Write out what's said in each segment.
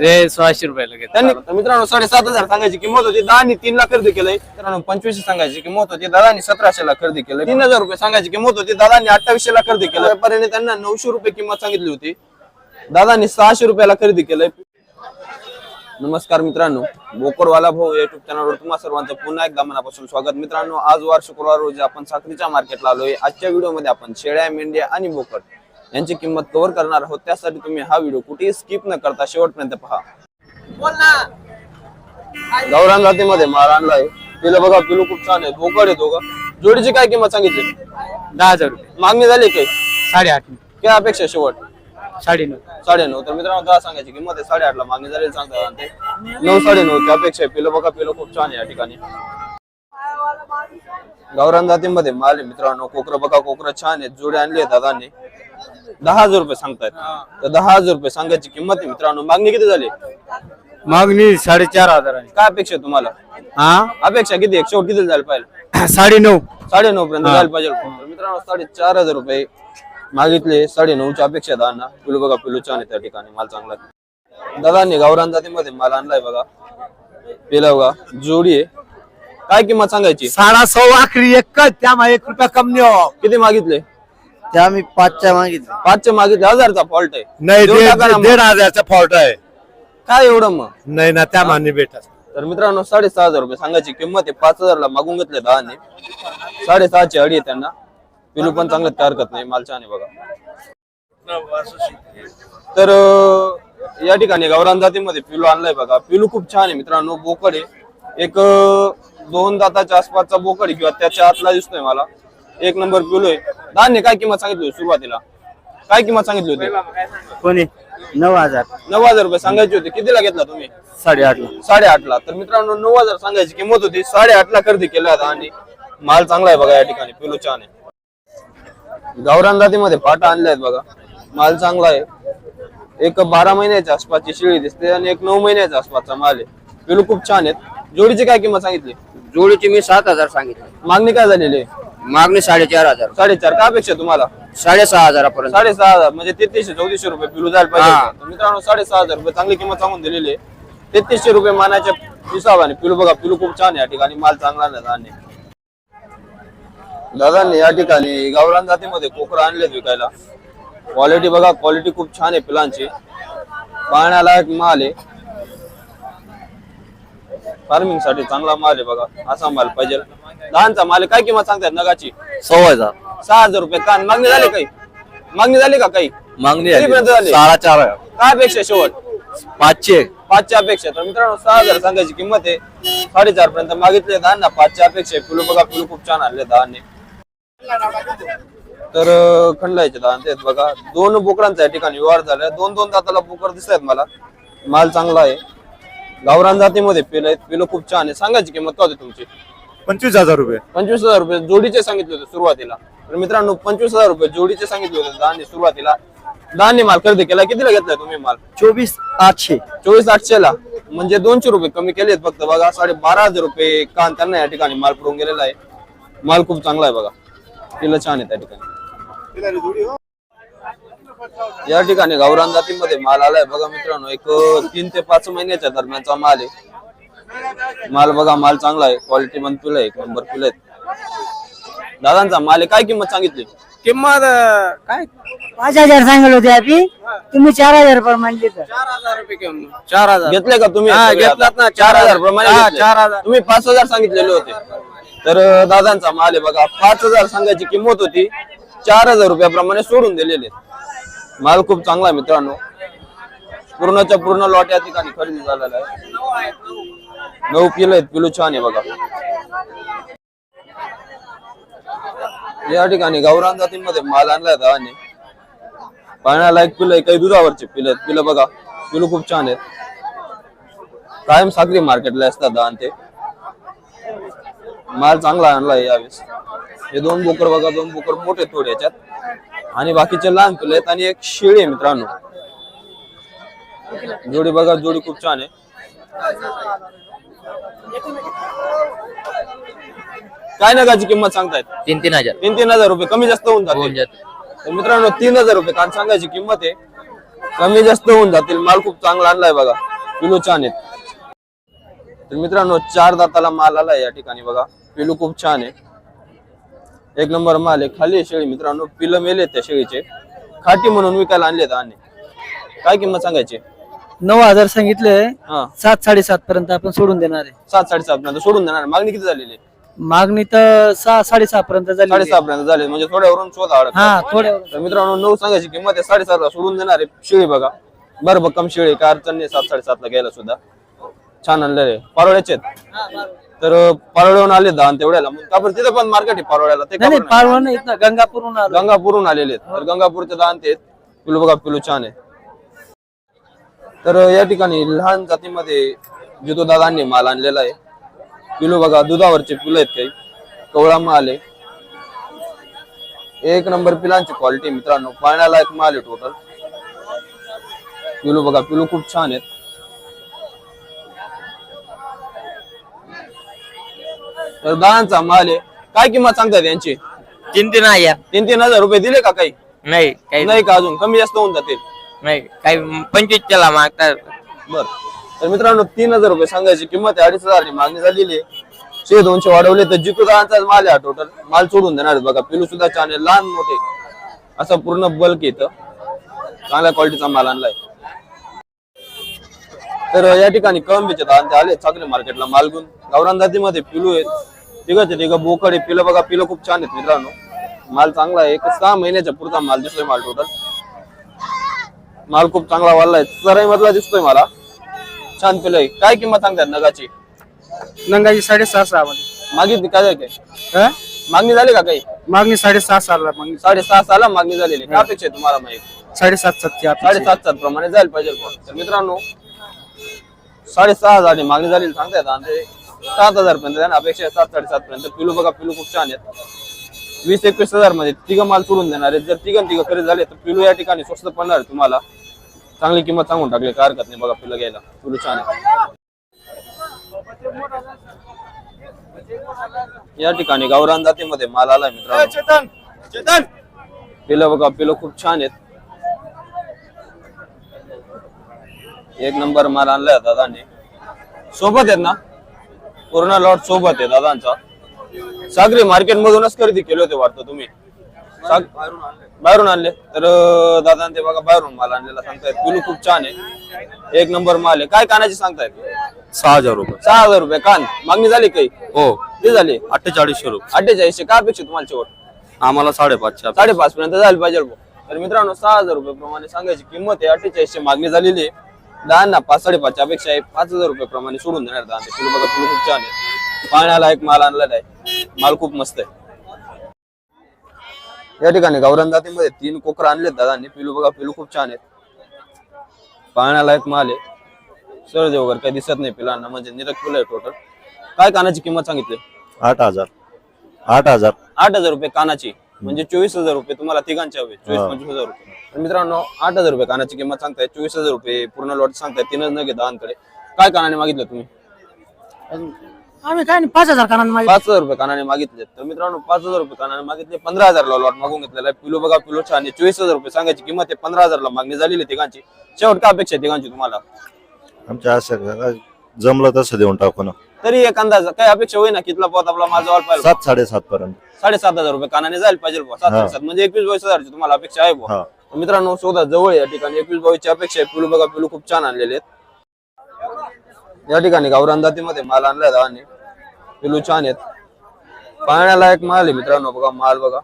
हे सोळाशे रुपयाला घेत त्यांनी तर मित्रांनो साडेसात हजार सांगायची किंमत होती दहा आणि तीन ला खरेदी केलंय. मित्रांनो पंचवीसशे सांगायची किंमत होती दादानी सतराशे ला खरेदी केलं तीन हजार रुपये सांगायची किंमत होती दादानी अठ्ठावीसशे ला खरेदी केलं व्यापाऱ्याने त्यांना नऊशे रुपये किंमत सांगितली होती. दादानी सहाशे रुपयाला खरेदी केलंय. नमस्कार मित्रांनो बोकरवाला भाऊ युट्यूब चॅनलवर तुम्हा सर्वांचं पुन्हा एकदा मनापासून स्वागत. मित्रांनो आज वार शुक्रवार रोजी आपण साखरीच्या मार्केटला आलोय. आजच्या व्हिडिओमध्ये आपण शेळ्या मेंढ्या आणि बोकड यांची किंमत कव्हर करणार आहोत. त्यासाठी तुम्ही हा व्हिडिओ कुठेही स्किप न करता शेवटपर्यंत पहा. गौरान जातीमध्ये माल आणलाय तिला बघा पिलू खूप छान आहे. बोकड येतो का जोडीची काय किंमत सांगितली? दहा हजार रुपये. मागणी झाली काही साडेआठ काय अपेक्षा शेवट? साडेनऊ. साडेनऊ. तर मित्रांनो दहा सांगायची किंमत आहे. साडेआठ ला मागणी झालेली सांगतात आणि ते नऊ साडेनऊ त्यापेक्षा पिलं बघा पिलं खूप छान आहे या ठिकाणी. गावरान जातीमध्ये माल आहे मित्रांनो. कोकरं बघा कोकरं छान आहेत. जोडे आणले दादांनी. दहा हजार रुपये सांगतायत. तर दहा हजार रुपये सांगायची किंमत आहे मित्रांनो. मागणी किती झाली? मागणी साडेचार हजारांनी. काय अपेक्षा आहे तुम्हाला? हा? अपेक्षा किती आहे? शेवट किती झालं पाहिजे साडेनऊ. साडेनऊ पर्यंत जायला पाहिजे. तर मित्रांनो साडेचार हजार रुपये मागितले. साडेनऊच्या अपेक्षा आहे दादांना पिलू बघा पिलू छान आहे त्या ठिकाणी. माल चांगला आहे. दादांनी गावरान जातीमध्ये माल आणलाय बघा. पिला बघा. जोडी आहे. काय किंमत सांगायची? साडा सव्वा आखरी एक त्या एक रुपया कमी नाही हो. किती मागितले? त्या मी पाचच्या मागितल्या. पाचशे मागितले हजारचा फॉल्ट आहे. नाही देऊन टाका ना मग. दीड हजारचा फॉल्ट आहे. काय एवढं मग? नाही ना त्या मान्य भेटत तर मित्रांनो साडेसहा हजार रुपये सांगायची किंमत आहे. पाच हजारला मागून घेतले दहाने. साडेसहाची अडी आहे त्यांना. पिलू पण चांगलं काय हरकत नाही. माल छान आहे बघा. तर अं, या ठिकाणी गावरान जातीमध्ये पिलू आणलाय बघा. पिलू खूप छान आहे मित्रांनो. बोकड आहे. एक अं, दोन दाताच्या आसपासचा बोकड आहे किंवा त्याच्या आतला दिसतोय मला. एक नंबर पिलू आहे धान्य काय किंमत सांगितली होती सुरुवातीला? काय किंमत सांगितली होती? कोणी? नऊ हजार. नऊ हजार रुपये सांगायची होती. कितीला घेतला तुम्ही? साडेआठला. साडेआठ ला तर मित्रांनो नऊ हजार सांगायची किंमत होती. साडेआठ ला खरेदी केला होता आणि माल चांगला आहे बघा या ठिकाणी. पिलू छान आहे. गावरान जातीमध्ये पाटा आणले आहेत बघा. माल चांगला आहे. एक बारा महिन्याच्या आसपासची शिळी दिसते आणि एक नऊ महिन्याच्या आसपासचा माल आहे. पिलू खूप छान आहेत. जोडीची काय किंमत सांगितली? जोडीची मी सात हजार सांगितले. मागणी काय झालेली आहे? मागणी साडेचार हजार. साडेचार. काय अपेक्षा तुम्हाला? साडेसहा हजारापर्यंत. साडेसहा हजार. म्हणजे तेहतीसशे चौतीसशे रुपये पिलू जायला पाहिजे हा. होतं. तर मित्रांनो साडेसहा हजार रुपये चांगली किंमत सांगून दिलेली आहे. तेहतीसशे रुपये मानाच्या हिसाबाने पिलू बघा पिलू खूप छान आहे या ठिकाणी. माल चांगला नाही धान्य दादांनी या ठिकाणी गावरान जातीमध्ये कोकरा आणलेत विकायला. क्वालिटी बघा क्वालिटी खूप छान आहे पिलांची. पाहण्यालायक माल आहे. फार्मिंगसाठी चांगला माल आहे बघा असा माल पाहिजे. लहानचा माल काय किंमत सांगतात नगाची? सव्वा हजार सहा हजार रुपये. कान मागणी झाली काही? मागणी झाली का काही? मागणी कितीपर्यंत झाली? साडा चार काय अपेक्षा शेवट? पाचशे. पाचच्या अपेक्षा तर मित्रांनो सहा हजार सांगायची किंमत आहे. साडेचार पर्यंत मागितले दहा ना पाचच्या अपेक्षा आहे. पिलू बघा पिलू खूप छान आणले दहाने. तर अं, खंडायचे दहा ते बघा. दोन बोकडांचा या ठिकाणी व्यवहार झाला. दोन दोन दाताला बोकड दिसत आहेत मला. माल चांगला आहे. गावरान जातीमध्ये पिलं आहेत. पिलं खूप छान आहे. सांगायची किंमत काय होती तुमची? पंचवीस हजार रुपये. पंचवीस हजार रुपये जोडीचे सांगितले होते सुरुवातीला. तर मित्रांनो पंचवीस हजार रुपये जोडीचे सांगितले होते दहाने सुरुवातीला. दहाने माल खरेदी केला. कितीला घेतलाय तुम्ही माल? चोवीस आठशे. चोवीस आठशे ला. म्हणजे दोनशे रुपये कमी केलेत फक्त. बघा साडे बारा हजार रुपये कान त्यांना या ठिकाणी माल पडून गेलेला आहे. माल खूप चांगला आहे बघा. तिला छान आहे त्या ठिकाणी. या ठिकाणी गावरान जातीमध्ये माल आलाय. बघा मित्रांनो एक तीन ते पाच महिन्याच्या दरम्यानचा माल आहे. माल बघा माल चांगला आहे. क्वालिटी पण पिलं आहे. एक नंबर पिलं आहेत. दादांचा माल आहे. काय किंमत सांगितली? किंमत काय? पाच हजार सांगत होते आधी. तुम्ही चार हजार रुपये म्हणले तर. चार हजार रुपये किंमत. चार हजार. घेतले का तुम्ही? हा, सगळे घेतलात आता? ना, चार हजार प्रमाणे हा, घेतले. चार हजार. तुम्ही पाच हजार सांगितलेले होते. तर अं, दादांचा माल आहे बघा. पाच हजार सांगायची किंमत होती. चार हजार रुपयाप्रमाणे सोडून दिलेले. माल खूप चांगला आहे मित्रांनो. पूर्णच्या पूर्ण लॉट या ठिकाणी खरेदी झालेला आहे. नऊ पिलं आहेत पिलू छान आहे बघा. या ठिकाणी गावरान जातींमध्ये माल आणलाय दादाने पाण्याला एक पिलं आहे काही दुधावरचे पिलं आहेत. पिलं बघा पिलू खूप छान आहेत. कायम सागरी मार्केटला असतात दान ते. माल चांगला आणलाय यावेळेस. हे दोन बोकर बघा दोन बोकर मोठे थोडे याच्यात. आणि बाकीचे लहान पिलं आहेत आणि एक शेळी आहे मित्रांनो. जोडी बघा जोडी खूप छान आहे. काय नगाची किंमत सांगतायत? तीन तीन हजार. तीन तीन हजार रुपये. कमी जास्त होऊन होऊन जाते जाते तर मित्रांनो तीन हजार रुपये कान सांगायची किंमत आहे. कमी जास्त होऊन जातील. माल खूप चांगला आणलाय बघा. पिलू छान आहेत. तर मित्रांनो चार दाताला माल आलाय या ठिकाणी बघा. पिलू खूप छान आहे. एक नंबर माल आहे. खाली आहे शेळी मित्रांनो. पिलं मेले त्या शेळीचे. खाटी म्हणून विकायला आणले आणि काय किंमत सांगायची? नऊ हजार सांगितले हा. सात साडेसात पर्यंत आपण सोडून देणार आहे. सात साडेसात पर्यंत सोडून देणार मागणी किती झालेली आहे? मागणी तर सहा साडेसहा पर्यंत झाली साडेसहा पर्यंत झाले म्हणजे थोड्यावरून शोधा. हा थोड्या तर मित्रांनो नऊ सांगायची किंमत आहे. साडेसातला सोडून देणार आहे शेळी बघा. बरं भक्कम शेळी काय अडचण नाही. सात साडेसातला घ्यायला सुद्धा. छान आणलेले पारोळ्याचे आहेत. तर पारोळ्याहून आले दहा तेवढ्याला. मग का बरं तिथं पण मार्केट आहे पारोळ्याला. ते का नाही बरं नाही. पारवण नाही ना गंगापूरहून आलो. गंगापूरहून आलेले आहेत. तर गंगापूरचे दहा आहेत. पिलू बघा पिलू छान आहे. तर या ठिकाणी लहान जातीमध्ये जितो दादांनी माल आणलेला आहे. पिलू बघा दुधावरचे पिलं आहेत काही. कवळा माल आहे. एक नंबर पिलांची क्वालिटी मित्रांनो. पाहण्यालायक माल आहे टोटल पिलू बघा पिलू खूप छान आहेत. तर दहाचा माल आहे. काय किंमत सांगतात यांची तीन तीन आहे तीन तीन हजार रुपये दिले का काही? नाही काही नाही का अजून? कमी जास्त होऊन जातील. नाही काही पंचवीस त्याला मागतात बर. तर मित्रांनो तीन हजार रुपये सांगायची किंमत आहे. अडीच हजार मागणी झालेली आहे. शे दोनशे वाढवले तर जितू दहाचा माल आहे टोटल माल सोडून देणार आहेत बघा. पिलू सुद्धा छान आहे. लहान मोठे. असं पूर्ण बल्क येतं चांगल्या क्वालिटीचा माल आणलाय. तर या ठिकाणी कळंबीचे आणि ते आले चांगले मार्केटला मालगुण. गावरान जातीमध्ये पिलू आहेत. तिघाचे तिघ बोकड आहे पिलं बघा पिलं खूप छान आहेत मित्रांनो. माल चांगला आहे. एक सहा महिन्याच्या पुरता माल दिसतोय माल टोटल माल खूप चांगला वाढलाय. सराई मधला दिसतोय मला. छान पिलं आहे काय किंमत सांगतात नगाची? नंगाची साडेसहा सहा मध्ये. मागितली काय झाली काय? हा? मागणी झाली का काही? मागणी साडेसहा सहाला मागणी. साडेसहा साला मागणी झालेली. काय अपेक्षा आहे तुम्हाला माहिती साडेसात सातची अपेक्षा. साडेसात सात प्रमाणे जायला पाहिजे बुवा. तर मित्रांनो साडेसहा हजार मागणी झालेली सांगतायत. आणि ते सात हजार पर्यंत ना अपेक्षा आहे. सात साडेसात पर्यंत पिलू बघा पिलू खूप छान आहेत. वीस एकवीस हजारमध्ये तिघ माल सोडून देणार आहेत. जर तिघं तिघं खरेदी झाले तर पिलू या ठिकाणी स्वस्त पडणार आहे तुम्हाला. चांगली किंमत सांगून टाकली काय हरकत नाही बघा पिलू घ्यायला. पिलू छान आहे. या ठिकाणी गावरान जातीमध्ये माल आलाय मित्रांनो. पिलं बघा पिलं खूप छान आहेत. एक नंबर माल आणलाय दादांनी. सोबत आहेत ना? पूर्ण लॉट सोबत आहे दादांचा. सागरी मार्केट मधूनच खरेदी केले होते वाटतं तुम्ही? साग- बाहेरून आणले. तर अं, दादांनी ते बघा बाहेरून माल आणलेला सांगतायत. पिलू खूप छान आहे. एक नंबर माल आहे. काय कानाची सांगतायत? सहा हजार रुपये. सहा हजार रुपये. कान. मागणी झाली काही? हो. किती झाली? अठ्ठेचाळीसशे रुपये. अठ्ठेचाळीसशे. काय अपेक्षा तुम्हाला शेवट? आम्हाला साडेपाचशे साडेपाच पर्यंत जायला पाहिजे बुवा. तर मित्रांनो सहा हजार रुपये प्रमाणे सांगायची किंमत आहे. अठ्ठेचाळीसशे मागणी झालेली आहे. दहा पाच साडेपाचच्या अपेक्षा आहे. पाच हजार रुपये प्रमाणे सोडून देणार दहा तुला बघा तुला खूप छान आहे. पाण्याला एक माल आणलेला आहे. माल खूप मस्त आहे. या ठिकाणी गावरान जातीमध्ये तीन कोकर आणलेत दादांनी. पिलू बघा पिलू खूप छान आहेत. पाण्याला एक माल आहे. सरजे वगैरे काही दिसत नाही पिलांना म्हणजे निरक पिलं आहे टोटल काय कानाची किंमत सांगितली? आठ हजार. आठ हजार. आठ हजार रुपये कानाची. म्हणजे चोवीस हजार रुपये तुम्हाला तिघांचे हवे चोवीस. पंचवीस हजार रुपये. तर मित्रांनो आठ हजार रुपये कानाची किंमत सांगताय. चोवीस हजार रुपये पूर्ण लॉट सांगताय. तीनच न घेता अंकडे काय कानाने मागितलं तुम्ही? आम्ही काय नाही पाच हजार कानांना मागितले. पाच हजार रुपये कानाने मागितले. तर मित्रांनो पाच हजार रुपये कानाने मागितले पंधरा हजारला लॉट मागून घेतलेला आहे. पिलो बघा पिलो छान आहे. चोवीस हजार रुपये सांगायची किंमत आहे. पंधरा हजारला मागणी झालेली तिघांची. शेवट काय अपेक्षा आहे तिघांची तुम्हाला? आमच्या असं जमलं तसं देऊन टाकू ना. तरी एक अंदाज काय अपेक्षा होईना कितला पोत आपला माझा पाहिजे सात साडेसात पर्यंत. साडेसात हजार रुपये कानाने जायला पाहिजे बुवा. सात हा. साडेसात. म्हणजे एकवीस बावीस हजारची तुम्हाला अपेक्षा आहे बुवा. हा. मित्रांनो शोधा जवळ आहे या ठिकाणी. एकवीस बावीसची अपेक्षा आहे. पिलू बघा पिलू खूप छान आणलेले आहेत. या ठिकाणी गावरान जातीमध्ये माल आणलाय दावाने पिलू छान आहेत. पाहण्याला एक माल आहे मित्रांनो बघा माल बघा.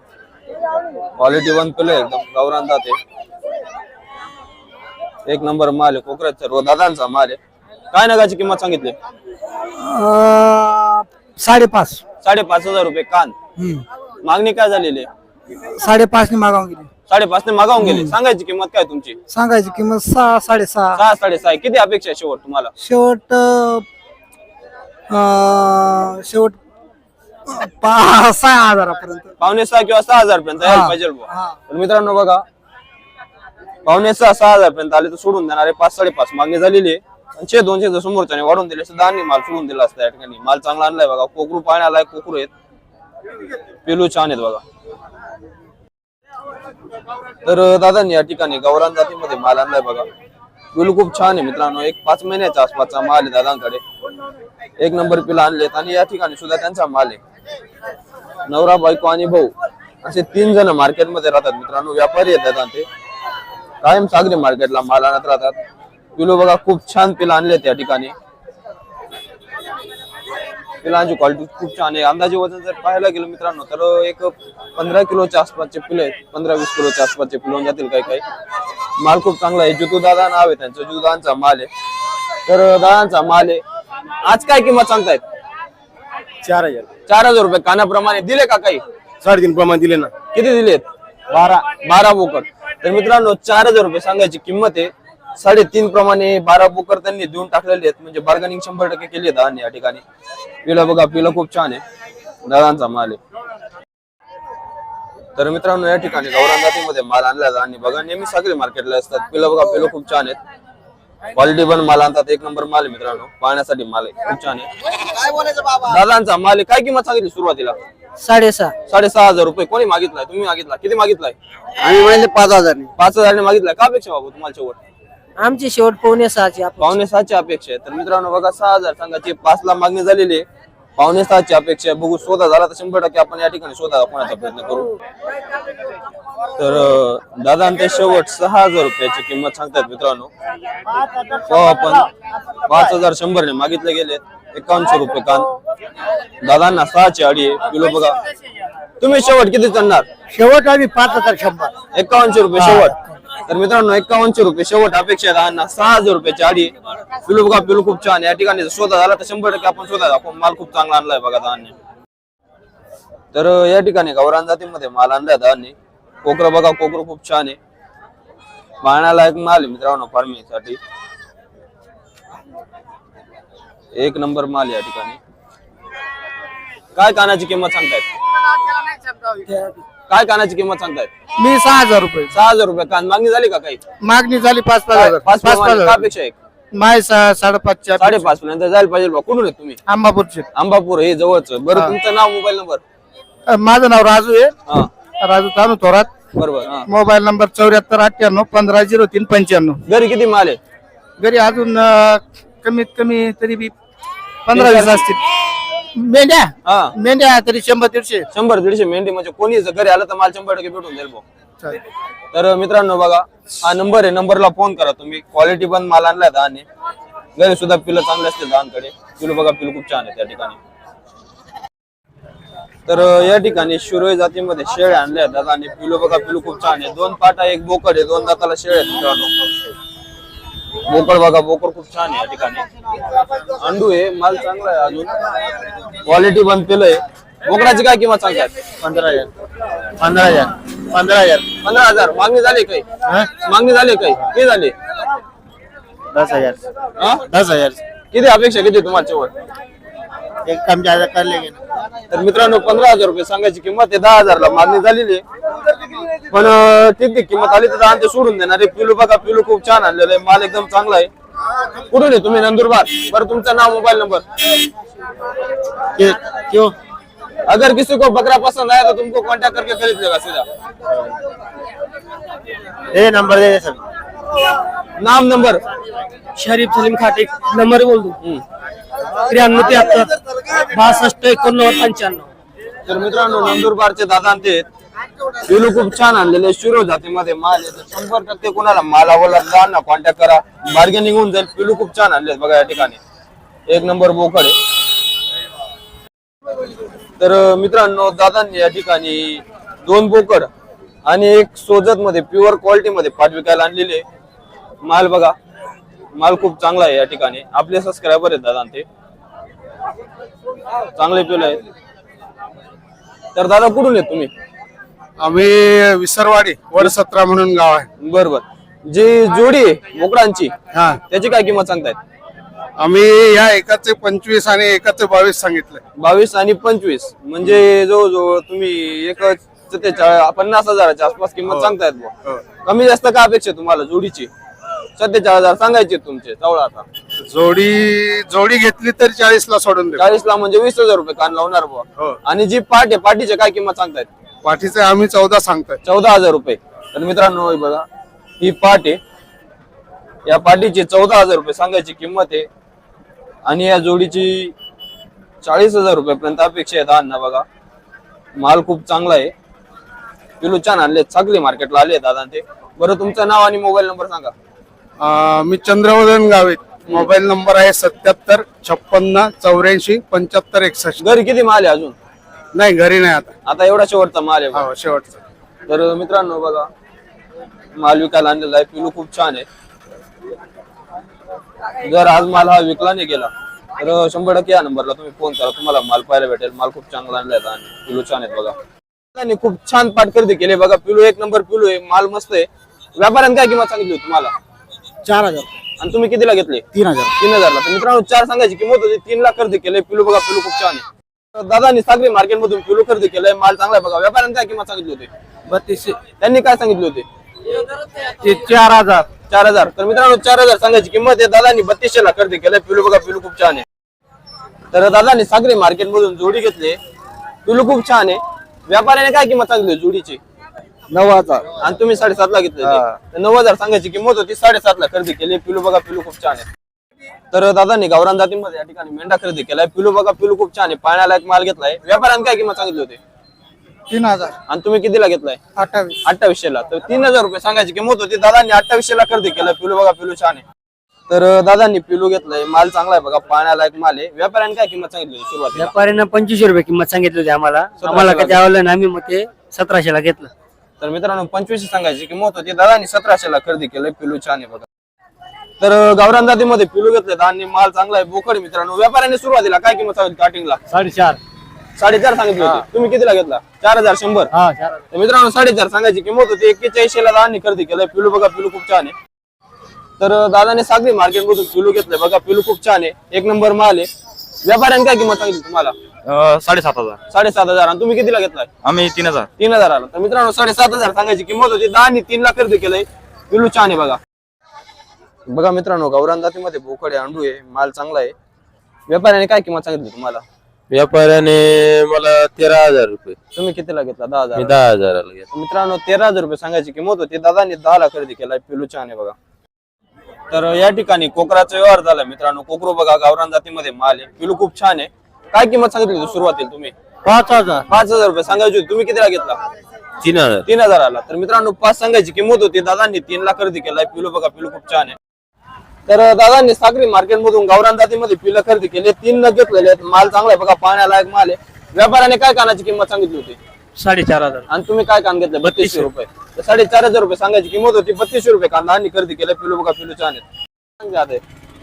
क्वालिटी वन पिलू एकदम गावरान जाते. एक नंबर माल आहे कोकरात सर्व दादांचा माल आहे. काय नगाची किंमत सांगितली? अं, साडेपाच. साडेपाच हजार रुपये कान. हम्म. मागणी काय झालेली आहे? साडेपाच ने मागावून गेली. साडेपाच ने मागावून गेले. सांगायची किंमत काय तुमची? सांगायची किंमत सहा साडेसहा. सहा साडेसहा आहे. किती अपेक्षा आहे शेवट तुम्हाला? शेवट अं, शेवट अं, पा- सहा हजारापर्यंत. पावणे सहा किंवा सहा हजार पर्यंत यायला हा. पाहिजे बुवा. हा. तर मित्रांनो बघा पावणे सहा सहा हजार पर्यंत आले तर सोडून देणार आहे पाच साडेपाच मागणी झालेली आहे. आणि शे दोनशे जर समोरच्याने वाढून दिले सुद्धा आणि माल सोडून दिला असता या ठिकाणी. माल चांगला आणलाय बघा कोकरू पाणी आलाय कोकरू आहेत. पेलू छान आहेत बघा. तर दादांनी या ठिकाणी गौरान जातीमध्ये माल आणलाय बघा. पिलू खूप छान आहे मित्रांनो. एक पाच महिन्याच्या आसपासचा माल आहे दादांकडे. एक नंबर पिला आणलेत आणि या ठिकाणी सुद्धा त्यांचा माल आहे. नवरा बायको आणि भाऊ असे तीन जण मार्केटमध्ये राहतात मित्रांनो. व्यापारी आहेत दादा ते. कायम सागरी मार्केटला माल आणत राहतात. पिलो बघा खूप छान पिला आणलेत या ठिकाणी. पिलांची क्वालिटी खूप छान आहे. अंदाजे वजन जर पाहायला गेलं मित्रांनो तर एक पंधरा किलोच्या आसपासचे पिलं आहेत. पंधरा वीस किलोच्या आसपासचे पिलं जातील काही काही माल खूप चांगला आहे. जुतू दादा नाव आहे त्यांचं. जुतू दादांचा माल आहे. तर दादांचा माल आहे. आज काय किंमत सांगतायत? चार हजार. चार हजार रुपये. कानाप्रमाणे दिले का काही? साडेतीन प्रमाण दिले ना. किती दिलेत? बारा. बारा बोकड. तर मित्रांनो चार हजार रुपये सांगायची किंमत आहे. साडेतीन प्रमाणे बारा बोकर त्यांनी देऊन टाकलेले आहेत. म्हणजे बार्गनिंग शंभर टक्के केली आहे दादांनी या ठिकाणी. पिलं बघा पिलं खूप छान आहे. दादांचा माल आहे. तर मित्रांनो या ठिकाणी गौरान जातीमध्ये माल आणला दादांनी बघा नेहमी सागरी मार्केटला असतात. पिलं बघा पिलं खूप छान आहेत. क्वालिटी पण माल आणतात. एक नंबर माल आहे मित्रांनो. पाहण्यासाठी माल आहे. खूप छान आहे. दादांचा माल आहे. काय किंमत सांगितली सुरुवातीला? साडेसहा. साडेसहा हजार रुपये. कोणी मागितलाय? तुम्ही मागितला. किती मागितलाय? आम्ही म्हणले पाच हजार पाच हजारने मागितलाय. का अपेक्षा बाबू तुम्हाला शेवट? आमची शेवट पावणे सहाची आपण पावणे सहाची अपेक्षा आहे. तर मित्रांनो बघा सहा हजार सांगायची पाच ला मागणी झालेली आहे. पावणे सहाची अपेक्षा आहे. बघू शोधा झाला तर शंभर टक्के आपण या ठिकाणी शोधा दाखवण्याचा प्रयत्न करू? तर अं, दादा ते शेवट सहा हजार रुपयाची किंमत सांगतात मित्रांनो. हो आपण पाच हजार शंभरने मागितले गेलेत. एकावन्नशे रुपये कान. दादांना सहाची अडी आहे. किलो बघा. तुम्ही शेवट किती चढणार शेवट आम्ही पाच हजार शंभर. एकावन्नशे रुपये शेवट. तर मित्रांनो एकावन्नशे रुपये शेवट अपेक्षा आहे दहा सहा हजार रुपयाची आडी. पिलू बघा पिलू खूप छान या ठिकाणी शोधा झाला तर शंभर टक्के आपण शोधा आपण माल खूप चांगला आणलाय बघा धान्य. तर या ठिकाणी गौरान जातीमध्ये माल आणलाय दहाने कोकरं बघा कोकरं खूप छान आहे. पाहण्यालायक माल आहे मित्रांनो फार्मिंगसाठी एक नंबर माल या ठिकाणी. काय कानाची किंमत सांगतायत? काय कानाची किंमत सांगतायत मी सहा हजार रुपये. सहा हजार रुपये. कान मागणी झाली का काही? मागणी झाली पाच पाच हजार. पाच पाच हजार. अपेक्षा आहे? माय सहा साडेपाचच्या साडेपाच पर्यंत जायला पाहिजे बा. कुठून आहे तुम्ही? आंबापूरचे अंबापूर हे जवळच. बरं तुमचं नाव मोबाईल नंबर? अ, माझं नाव राजू आहे. हा. राजू तानू थोरात. बरोबर हा. मोबाईल नंबर चौऱ्याहत्तर अठ्ठ्याण्णव पंधरा झिरो तीन पंच्याण्णव. घरी किती माल आहे? घरी अजून अ, कमीत कमी तरी बी पंधरा वीस असतील. मेंढ्या? हा. मेंढ्या तरी शंभर दीडशे. शंभर दीडशे मेंढी म्हणजे कोणी जर घरी आलं तर माल शंभर टक्के भेटून जाईल भाऊ. चालेल. तर मित्रांनो बघा हा नंबर आहे नंबरला फोन करा तुम्ही. क्वालिटी पण माल आणलाय दहाने घरी सुद्धा पिलं चांगले असते दहांकडे. पिलू बघा पिलू खूप छान आहे त्या ठिकाणी. तर अं, या ठिकाणी शिरोई जातीमध्ये शेळे आणले आहेत दादा आणि पिलू बघा पिलू खूप छान आहे. दोन पाटा एक बोकड आहे. दोन दाताला शेळे आहेत मित्रांनो. बोकड बघा बोकड खूप छान आहे या ठिकाणी. अंडू आहे माल चांगला आहे अजून. क्वालिटी पण पिलंय बोकडाची काय किंमत सांगतात पंधरा हजार. पंधरा हजार. पंधरा हजार. पंधरा हजार. मागणी झाली काही? मागणी झाली काही? किती झाली? दस हजार. हा? दस हजार. किती अपेक्षा किती तुम्हाला एक कम ज्यादा कर लेंगे तर मित्रांनो पंधरा हजार रुपये सांगायची किंमत आहे. दहा हजारला मागणी झालेली आहे. पण ठीक ठीक किंमत आली तर ते सोडून देणार आहे. पिलू बघा पिलू खूप छान आणलेलं आहे. माल एकदम चांगला आहे. कुठून आहे तुम्ही? नंदुरबार. बरं तुमचं नाव मोबाईल नंबर. क्यों अगर किसी को बकरा पसंद आया तो तुमको कांटेक्ट करके खरीद लेगा सीधा। दे नंबर दे दे सब नाम नंबर। शरीफ सलीम खाटे नंबर बोल दू। त्र्याण्णव त्र्याहत्तर बासष्ट एकोणनव्वद पंच्याण्णव. तर मित्रांनो नंदुरबारचे दादा ते पिलू खूप छान आणलेले शिरो जातीमध्ये माल आहे. तर शंभर टक्के कोणाला माल जा ना कॉन्टॅक्ट करा. बार्गेनिंग होऊन जाईल. पिलू खूप छान आणले बघा या ठिकाणी. एक नंबर बोकड आहे. तर मित्रांनो दादांनी या ठिकाणी दोन बोकड आणि एक सोजत मध्ये प्युअर क्वालिटी मध्ये पाठ विकायला आणलेले माल बघा. माल खूप चांगला आहे या ठिकाणी. आपले सबस्क्रायबर आहेत दादा ते चांगले पिलं आहे तर दादा कुठून येत तुम्ही? आम्ही विसरवाडी वर सतरा म्हणून गाव आहे. बर बर जी जोडी आहे बोकडांची हा. त्याची काय किंमत सांगतायत? आम्ही या एकाचे पंचवीस आणि एकाचे बावीस सांगितले बावीस आणि पंचवीस. म्हणजे जवळजवळ तुम्ही एक सत्तेचाळीस पन्नास हजाराच्या आसपास किंमत सांगतायत बुवा. हो. कमी जास्त काय अपेक्षा आहे तुम्हाला जोडीची? सत्तेचाळीस हजार सांगायचे तुमचे. चवळा आता. जोडी जोडी घेतली तर चाळीस ला सोडून देऊ. चाळीस ला म्हणजे वीस हजार रुपये कान लावणार बुवा. हो. आणि जी पाट आहे पाटीचे काय किंमत सांगतायत? पाठीचे आम्ही चौदा सांगतोय. चौदा हजार रुपये. तर मित्रांनो हे बघा ही पाट आहे. या पाटीची चौदा हजार रुपये सांगायची किंमत आहे. आणि या जोडीची चाळीस हजार रुपयापर्यंत अपेक्षा आहे दादांना बघा. माल खूप चांगला आहे. किलो छान आणले चांगले मार्केटला आले दादा ते. बरं तुमचं नाव आणि मोबाईल नंबर सांगा. अं, मी चंद्रवदन गावे मोबाईल नंबर आहे सत्याहत्तर छप्पन्न चौऱ्याऐंशी पंच्याहत्तर एकसष्ट. घरी किती माल आहे अजून? नाही घरी नाही आता. आता एवढा शेवटचा माल आहे बघा. हो शेवटचं. तर मित्रांनो बघा माल विकायला आणलेला आहे पिलू खूप छान आहे. जर आज माल हा विकला नाही गेला तर शंभर टक्के या नंबरला तुम्ही फोन करा तुम्हाला माल पाहायला भेटेल. माल खूप चांगला आणलाय आणि पिलू छान आहेत बघा. त्यांनी खूप छान पाठ खरेदी केली बघा पिलू एक नंबर पिलू आहे माल मस्त आहे. व्यापाऱ्याने काय किंमत सांगितली होती तुम्हाला? चार हजार. आणि तुम्ही कितीला घेतले? तीन हजार. तीन हजारला. तर मित्रांनो चार सांगायची किंमत होती तीन लाख खरेदी केले पिलू बघा पिलू खूप छान आहे. दादानी सागरी मार्केट मधून पिलू खरेदी केलंय माल चांगला आहे बघा. व्यापाऱ्याने काय किंमत सांगितली होती. बत्तीसशे. त्यांनी काय सांगितले होते? ते चार हजार. चार हजार. तर मित्रांनो चार हजार सांगायची किंमत आहे. दादानी बत्तीसशे ला खरेदी केलंय. पिलू बघा पिलू खूप छान आहे. तर दादानी सागरी मार्केट मधून जोडी घेतली. पिलू खूप छान आहे. व्यापाऱ्याने काय किंमत सांगितली जोडीची? नऊ हजार. आणि तुम्ही साडेसात ला घेतले नऊ हजार सांगायची किंमत होती. साडेसात ला खरेदी केली. पिलू बघा पिलू खूप छान आहे. तर दादानी गावरान जातीमध्ये या ठिकाणी मेंढा खरेदी केलाय. पिलू बघा पिलू खूप छान आहे. पाण्याला एक माल घेतलाय. व्यापाऱ्याने काय किंमत सांगितली होती? तीन हजार. आणि तुम्ही कितीला घेतलाय? अठ्ठावीस. अठ्ठावीसशे ला तर तीन हजार रुपये सांगायची किंमत होती. दादांनी अठ्ठावीसशे ला खरेदी केलं. पिलू बघा पिलू छान आहे. तर दादांनी पिलू घेतलाय. माल चांगला आहे बघा. पाण्याला एक माल आहे. व्यापाऱ्याने काय किंमत सांगितली होती सुरुवातीला? व्यापाऱ्यांना पंचवीसशे रुपये किंमत सांगितली होती आम्हाला. आम्हाला काय द्यावं ना आम्ही मग ते सतराशेला घेतलं. तर मित्रांनो पंचवीसशे सांगायची किंमत होती. दादांनी सतराशे ला खरेदी केलंय. पिलू छान आहे बघा. तर गावरान जातीमध्ये पिलू घेतले दादांनी माल चांगला आहे बोकड मित्रांनो. व्यापाऱ्याने सुरुवातीला काय किंमत सांगितली स्टार्टिंगला साडेचार. साडेचार सांगितली होती. तुम्ही कितीला घेतला? चार हजार शंभर. हा चार तर मित्रांनो साडेचार सांगायची किंमत होती. एक्केचाळीसशे ला दादांनी खरेदी केलंय पिलू बघा पिलू खूप छान आहे. तर दादाने सागरी मार्केट मधून पिलू घेतलंय बघा पिलू खूप छान आहे. एक नंबर माल आहे. व्यापाऱ्याने काय किंमत सांगितली तुम्हाला? साडेसात हजार. साडेसात हजार. आणि तुम्ही कितीला घेतलाय? आम्ही तीन हजार. तीन हजार आला. तर मित्रांनो साडेसात हजार सांगायची किंमत होती. दहा आणि तीन ला खरेदी केलंय. पिलू छान आहे बघा. बघा मित्रांनो गौरान जातीमध्ये बोकडे अंडू आहे माल चांगला आहे. व्यापाऱ्याने काय किंमत सांगितली तुम्हाला? व्यापाऱ्याने मला तेरा हजार रुपये. तुम्ही कितीला घेतला? दहा हजार. मी दहा हजाराला घेतला. मित्रांनो तेरा हजार रुपये सांगायची किंमत होती. दादांनी दहा ला खरेदी केलाय पिलू छान आहे बघा. तर या ठिकाणी कोकराचा व्यवहार झाला मित्रांनो. कोकरू बघा गावरान जातीमध्ये माल आहे. पिलू खूप छान आहे. काय किंमत सांगितली होती सुरुवातीला तुम्ही? पाच हजार. पाच हजार रुपये सांगायची होती. तुम्ही कितीला घेतला? तीन हजार. तीन हजार आला. तर मित्रांनो पाच सांगायची किंमत होती. दादांनी तीन ला खरेदी केलाय. पिलू बघा पिलू खूप छान आहे. तर दादांनी सागरी मार्केट मधून गावरान जातीमध्ये पिलं खरेदी केले. तीन न घेतलेले आहेत. माल चांगला आहे बघा पाण्यालायक माल आहे. व्यापाऱ्याने काय कानाची किंमत सांगितली होती? साडेचार हजार. आणि तुम्ही काय कान घेतलं? बत्तीसशे रुपये. तर साडेचार हजार रुपये सांगायची किंमत होती. बत्तीसशे रुपये कांदा आणि खरेदी केलं. पिलू बघा पिलू छान आहेत.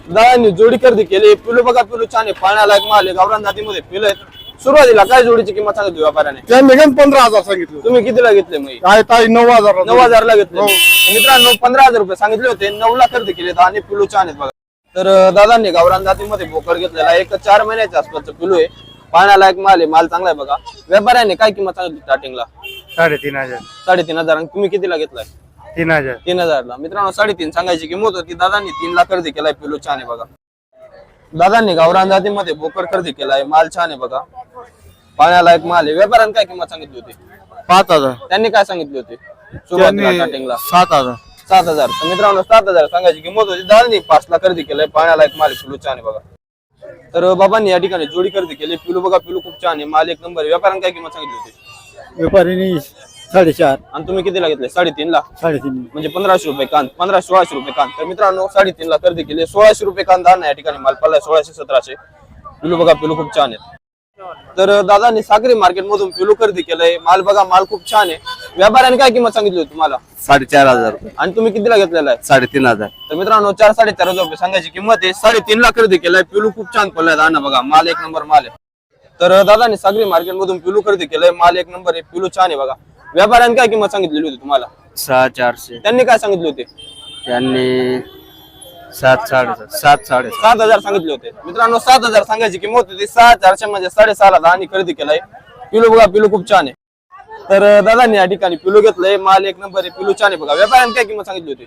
दादांनी जोडी खरेदी केली. पिलू बघा पिलू छान आहे. पाण्यालायक माल आहे. गावरान जातीमध्ये पिलं आहेत. सुरुवातीला काय जोडीची किंमत सांगितली व्यापाऱ्याने? त्यांनी पंधरा हजार सांगितलं तुम्ही कितीला घेतले मग काय ताई नऊ हजार. नऊ हजारला घेतले. मित्रांनो पंधरा हजार रुपये सांगितले होते. नऊ ला खरेदी केले. आणि पिलू छान आहेत बघा. तर दादांनी गावरान जातीमध्ये बोकड घेतलेला एक चार महिन्याच्या आसपासचं पिलू आहे. पाण्याला एक माल आहे. माल चांगला आहे बघा. व्यापाऱ्याने काय किंमत सांगितली स्टार्टिंगला साडेतीन हजार. साडेतीन हजार. आणि तुम्ही कितीला घेतलाय? तीन हजार. तीन हजारला. मित्रांनो साडेतीन सांगायची किंमत होती. दादांनी तीन ला खरेदी केलाय. पिलू छान आहे बघा. दादांनी गावरान जातीमध्ये बोकड खरेदी केलाय. माल छान आहे बघा. पाण्याला एक माल आहे. व्यापाऱ्याने काय किंमत सांगितली होती? पाच हजार. त्यांनी काय सांगितली होती? सुरुवातीला सात हजार. सात हजार. तर मित्रांनो सात हजार सांगायची किंमत होती. दादांनी पाच ला खरेदी केलंय. पाण्याला एक माल आहे, पिलू छान आहे बघा. तर बाबांनी या ठिकाणी जोडी खरेदी केली. पिलू बघा पिलू खूप छान आहे. माल एक नंबर आहे. व्यापाऱ्याने काय किंमत सांगितली होती? व्यापारीने साडेचार. आणि तुम्ही कितीला घेतले? साडेतीन ला साडेतीन. म्हणजे पंधराशे रुपये कान पंधरा सोळाशे रुपये कान तर मित्रांनो साडेतीन ला खरेदी केली. सोळाशे रुपये कान दान या ठिकाणी. माल पडलाय सोळाशे सतराशे. पिलू बघा पिलू खूप छान आहेत. तर दादांनी सागरी मार्केट मधून पिलू खरेदी केलंय. माल बघा माल खूप छान आहे. व्यापाऱ्याने काय किंमत सांगितली होती तुम्हाला? साडेचार हजार रुपये. आणि तुम्ही कितीला घेतलेला आहे? साडेतीन हजार. तर मित्रांनो चार साडेचार हजार रुपये सांगायची किंमत आहे. साडेतीन ला खरेदी केलाय. पिलू खूप छान पडलाय. दाना बघा माल एक नंबर माल आहे. तर दादांनी सागरी मार्केट मधून पिलू खरेदी केलंय. माल एक नंबर आहे. पिलू छान आहे बघा. व्यापाऱ्याने काय किंमत सांगितलेली होती तुम्हाला? सहा चारशे. त्यांनी काय सांगितले होते? त्यांनी सात साडेसात सात साडे सात. हजार सांगितले होते. मित्रांनो सात हजार सांगायची किंमत होती. सहा चारशे म्हणजे साडेसहाला दहानी खरेदी केलाय. पिलू बघा पिलू खूप छान आहे. तर दादांनी या ठिकाणी पिलू घेतलंय. माल एक नंबर आहे. पिलू छान आहे बघा. व्यापाऱ्याने काय किंमत सांगितली होती?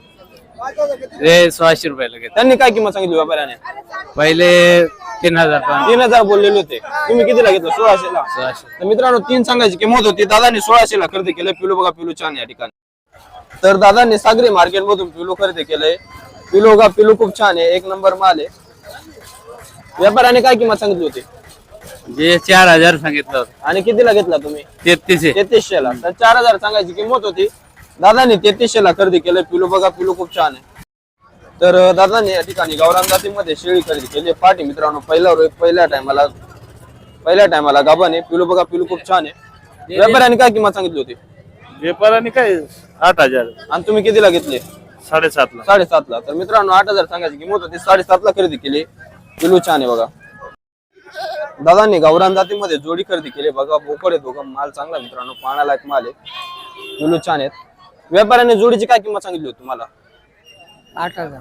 रे सोळाशे रुपयाला घेतला त्यांनी काय किंमत सांगितली व्यापाऱ्याने? पहिले तीन हजार तीन हजार बोललेले होते. तुम्ही कितीला घेतलं? सोळाशे. ला तर मित्रांनो तीन सांगायची किंमत होती. दादांनी सोळाशे ला खरेदी केलं पिलो बघा पिलो छान या ठिकाणी. तर दादांनी सागरी मार्केट मधून पिलो खरेदी केलंय. पिलो बघा पिलो खूप छान आहे. एक नंबर माल आहे. व्यापाऱ्याने काय किंमत सांगितली होती? जे चार हजार सांगितलं आणि कितीला घेतला तुम्ही? तेहतीस तेहतीसशे ला. तर चार हजार सांगायची किंमत होती. दादांनी तेहतीसशे ला खरेदी केलंय पिलो बघा पिलो खूप छान आहे. तर अं, दादांनी या ठिकाणी गावरान जातीमध्ये शेळी खरेदी केली. आहे. पाठी मित्रांनो पहिला रोज पहिल्या टायमाला पहिल्या टायमाला आहे. पिलो बघा पिलो खूप छान आहे. व्यापाऱ्याने काय किंमत सांगितली होती? व्यापाराने काय? आठ हजार. आणि तुम्ही कितीला घेतले? साडेसात ला साडेसात ला तर मित्रांनो आठ हजार सांगायची किंमत होती. साडेसात ला खरेदी केली. पिलू छान आहे बघा. दादांनी गावरान जातीमध्ये जोडी खरेदी केली. बघा बोकड आहे दोघं. माल चांगला मित्रांनो. पाहण्यालायक माल आहे. पिलू छान आहेत. व्यापाऱ्याने जोडीची काय किंमत सांगितली होती तुम्हाला? आठ हजार.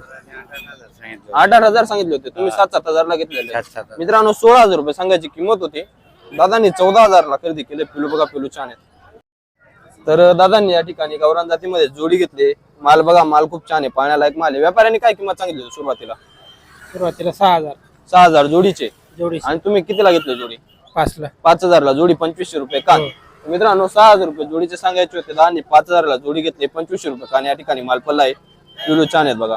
आठ आठ हजार सांगितले होते. तुम्ही सात सात हजारला घेतलेले. मित्रांनो सोळा हजार रुपये सांगायची किंमत होती. दादांनी चौदा हजारला खरेदी केले. पिलू बघा पिलू छान आहेत. तर दादांनी या ठिकाणी गावरान जातीमध्ये जोडी घेतली. माल बघा माल खूप छान आहे पाहण्यालायक माल आहे. व्यापाऱ्याने काय किंमत सांगितली होती सुरुवातीला? सुरुवातीला सहा हजार. सहा हजार जोडीचे. जोडी आणि तुम्ही कितीला घेतले जोडी? पाचला. पाच हजारला जोडी पंचवीसशे रुपये कान. मित्रांनो सहा हजार रुपये जोडीचे सांगायचे होते. दहा पाच हजारला जोडी घेतली पंचवीसशे रुपये कान. या ठिकाणी माल पल्ला आहे पिलू छान आहेत बघा.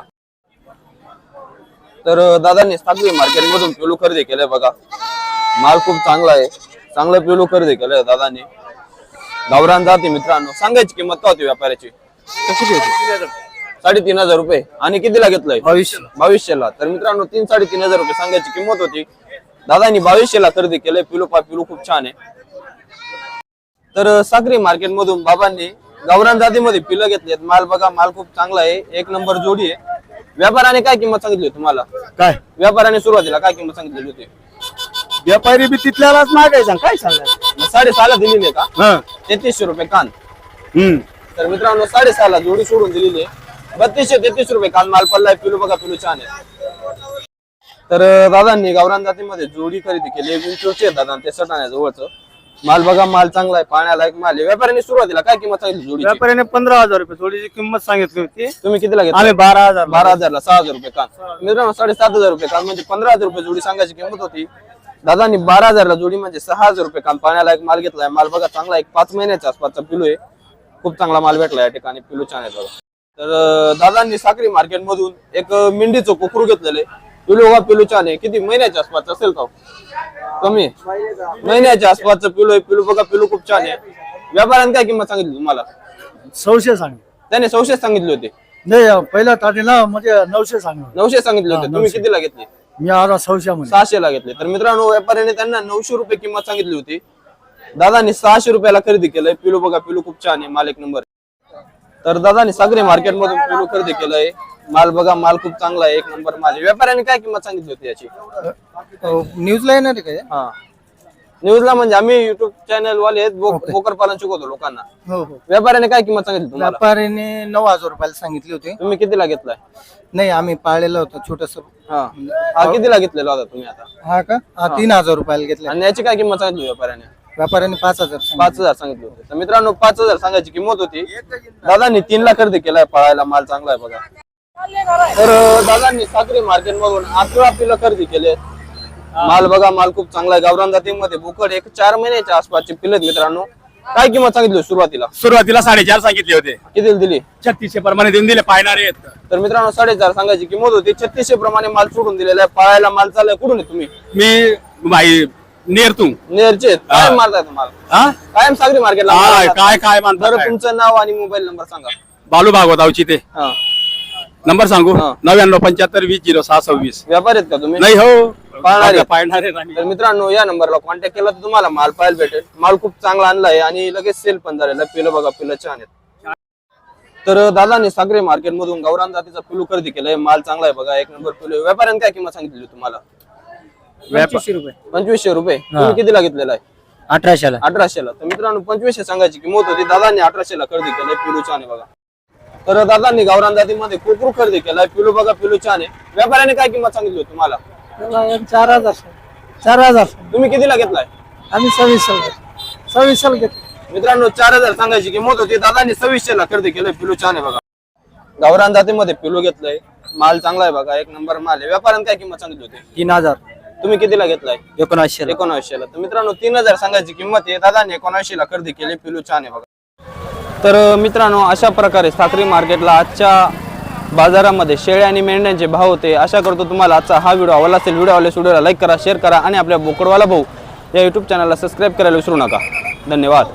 तर दादांनी सागरी मार्केट मधून पिलू खरेदी केलंय बघा. माल खूप चांगला आहे. चांगलं पिलू खरेदी केलंय दादांनी. गावरान जाते मित्रांनो. सांगायची किंमत का होती व्यापाऱ्याची किती होती? साडेतीन हजार रुपये. आणि कितीला घेतलंय? बावीसशे बावीसशे तर मित्रांनो तीन साडेतीन हजार रुपये सांगायची किंमत होती. दादानी बावीसशे ला खरेदी केलंय. पिलू पा पिलू खूप छान आहे. तर अं, सागरी मार्केट मधून बाबांनी गावरान जातीमध्ये पिलं घेतलेत. माल बघा माल खूप चांगला आहे. एक नंबर जोडी आहे. व्यापाराने काय किंमत सांगितली होती तुम्हाला? काय? व्यापाराने सुरुवातीला काय किंमत सांगितलेली होती? व्यापारी बी तिथल्यालाच मागायचा काय सांगायचं? साडेसहाला दिलेली आहे का? हं. तेहतीसशे रुपये कान. हम्म. तर मित्रांनो साडेसहाला जोडी सोडून दिलेली आहे. बत्तीसशे तेहतीस रुपये काल माल पडलाय. पिलू बघा पिलू छान आहे. तर अं, दादांनी गावरान जातीमध्ये जोडी खरेदी केली. विंचूरची आहे दादा ते सटाण्या जवळच माल बघा माल चांगला आहे. पाण्यालायक माल आहे. व्यापाऱ्याने सुरुवातीला काय किंमत सांगितली जोडी व्यापाऱ्याने पंधरा हजार रुपये. थोडीची किंमत सांगितली होती. तुम्ही कितीला घेतला? आम्ही बारा हजार. बारा हजारला सहा हजार रुपये कान. मित्रांनो साडेसात हजार रुपये कान. म्हणजे पंधरा हजार रुपये जोडी सांगायची किंमत होती. दादांनी बारा हजारला जोडी म्हणजे सहा हजार रुपये कान पाण्याला एक माल घेतलाय. माल बघा चांगला एक पाच महिन्याच्या आसपासचा पिलू आहे. खूप चांगला माल भेटला या ठिकाणी पिलू छान आहे बघा. तर दादांनी साखरी मार्केट मधून एक मेंढीचं कोकरू घेतलेलं आहे. पिलू बघा पिलू छान आहे. किती महिन्याच्या आसपास असेल का हो? कमी? महिन्याच्या आसपासचं पिलू आहे. पिलू बघा पिलू खूप छान आहे. व्यापाऱ्याने काय किंमत सांगितली तुम्हाला? सौशे सांग त्याने सौशे सांगितले होते. नाही पहिल्या ताटीला म्हणजे नऊशे सांग नऊशे सांगितले होते. तुम्ही कितीला घेतले? मी आता मध्ये सहाशे ला घेतले. तर मित्रांनो व्यापाऱ्याने त्यांना नऊशे रुपये किंमत सांगितली होती. दादानी सहाशे रुपयाला खरेदी केलंय. पिलू बघा पिलू खूप छान आहे. माल एक नंबर. तर दादानी सागरी मार्केट मधून पिलू खरेदी केलंय. माल बघा माल खूप चांगला आहे. एक नंबर माल आहे. व्यापाऱ्याने काय किंमत सांगितली होती याची? न्यूजला येणार आहे काय हा. न्यूजला म्हणजे आम्ही युट्यूब चॅनल वाले आहेत, बो- बोकर पालन शिकवतो लोकांना. हो हो. व्यापाऱ्याने काय किंमत सांगितली तुम्हाला? व्यापाऱ्याने नऊ हजार रुपयाला सांगितली होती. तुम्ही कितीला घेतलाय? नाही आम्ही पाळलेलं होतं छोटस. हा. हा कितीला घेतलेला होता तुम्ही आता? हा का? हा तीन हजार रुपयाला घेतला. आणि याची काय किंमत सांगितली व्यापाऱ्याने? व्यापाऱ्याने पाच हजार सांगितले. पाच हजार सांगितले होते. तर मित्रांनो पाच हजार सांगायची किंमत होती. दादांनी तीन ला खरेदी केलाय पळायला माल चांगला आहे बघा. तर दादांनी सागरी मार्केट मधून अकरा पिलं खरेदी केले. माल बघा माल खूप चांगला आहे. गावरान जातीमध्ये बोकड एक चार महिन्याच्या आसपासचे पिले आहेत मित्रांनो. काय किंमत सांगितली सुरुवातीला? सुरुवातीला साडेचार सांगितले होते. किती दिली? छत्तीसशे प्रमाणे देऊन दिले पाहणारे आहेत. तर मित्रांनो साडेचार सांगायची किंमत होती. छत्तीसशे प्रमाणे माल सोडून दिलेला आहे. पळायला माल चाललाय. कुठून आहे तुम्ही? मी भाई नेरतू नेरचे. काय मारताय तुम्हाला हा? कायम सागरी मार्केटला काय काय काय? तुमचं नाव आणि मोबाईल नंबर सांगा. बालू भागवतावची ते. नंबर सांगू. नव्याण्णव पंच्याहत्तर वीस झिरो सहा सव्वीस. व्यापारी आहेत का तुम्ही? नाही हो. पाहणारे. पाहणारे नाही. तर मित्रांनो या नंबरला कॉन्टॅक्ट केला तर तुम्हाला माल पाहायला भेटेल. माल खूप चांगला आणलाय आणि लगेच सेल पण झालेला आहे. पिलं बघा पिलं छान आहेत. तर दादाने सागरे मार्केट मधून गौरान जातीचा पिलू खरेदी केलाय. माल चांगला आहे बघा. एक नंबर पिलू आहे. व्यापाऱ्याने काय किंमत सांगितली तुम्हाला? पंचवीसशे रुपये. पंचवीसशे रुपये. तुम्ही कितीला घेतलेला आहे? अठराशेला. अठराशे ला तर मित्रांनो पंचवीसशे सांगायची किंमत होती. दादांनी अठराशे ला खरेदी केलाय. पिलू छान आहे बघा. तर दादांनी गावरान जातीमध्ये कोकरू खरेदी केलाय. पिलू बघा पिलू छान आहे. व्यापाऱ्याने काय किंमत सांगितली होती तुम्हाला? चार हजार चार हजार तुम्ही कितीला घेतलाय? आम्ही सव्वीस साल सव्वीस साल घेतो मित्रांनो चार हजार सांगायची किंमत होती. दादांनी सव्वीसशे ला खरेदी केलंय. पिलू छान आहे बघा. गावरान जातीमध्ये पिलू घेतलंय. माल चांगला आहे बघा. एक नंबर माल आहे. व्यापाऱ्याने काय किंमत सांगितली होती? तीन हजार. तुम्ही कितीला घेतलाय? एकोणऐंशी एकोणऐंशीला. तर मित्रांनो तीन हजार सांगायची किंमत आहे. दादाने एकोणऐंशीला खरेदी केली. पिलू छान आहे बघा. तर मित्रांनो अशा प्रकारे साखरी मार्केटला आजच्या बाजारामध्ये शेळ्या आणि मेंढ्यांचे भाव होते. आशा करतो तुम्हाला आजचा हा व्हिडिओ आवडला असेल व्हिडिओ आवडल्यास व्हिडिओला लाईक करा शेअर करा आणि आपल्या बोकडवाला भाऊ या यूट्यूब चॅनलला सबस्क्राईब करायला विसरू नका. धन्यवाद.